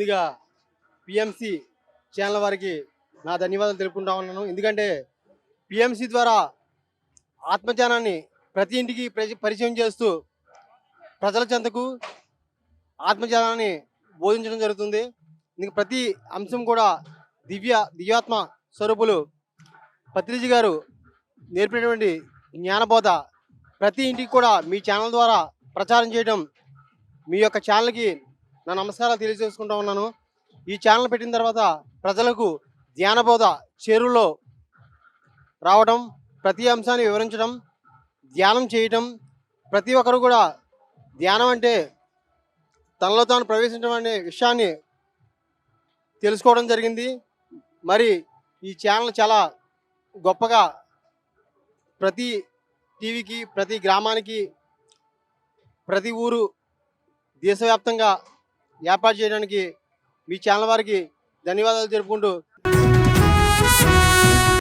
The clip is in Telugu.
ముందుగా పిఎంసి ఛానల్ వారికి నా ధన్యవాదాలు తెలుపుకుంటా ఉన్నాను. ఎందుకంటే పిఎంసి ద్వారా ఆత్మజ్ఞానాన్ని ప్రతి ఇంటికి పరిచయం చేస్తూ ప్రజల చెంతకు ఆత్మజ్ఞానాన్ని బోధించడం జరుగుతుంది. ఇంక ప్రతి అంశం కూడా దివ్య దివ్యాత్మ స్వరూపులు పత్రిజీ గారు నేర్పినటువంటి జ్ఞానబోధ ప్రతి ఇంటికి కూడా మీ ఛానల్ ద్వారా ప్రచారం చేయడం మీ యొక్క ఛానల్కి నా నమస్కారాలు తెలియజేసుకుంటా ఉన్నాను. ఈ ఛానల్ పెట్టిన తర్వాత ప్రజలకు ధ్యానబోధ చేరులో రావడం ప్రతి అంశాన్ని వివరించడం ధ్యానం చేయటం ప్రతి ఒక్కరు కూడా ధ్యానం అంటే తనలో తాను ప్రవేశించడం అనే విషయాన్ని తెలుసుకోవడం జరిగింది. మరి ఈ ఛానల్ చాలా గొప్పగా ప్రతి టీవీకి ప్రతి గ్రామానికి ప్రతి ఊరు దేశవ్యాప్తంగా ఏర్పాటు చేయడానికి మీ ఛానల్ వారికి ధన్యవాదాలు తెలుపుకుంటూ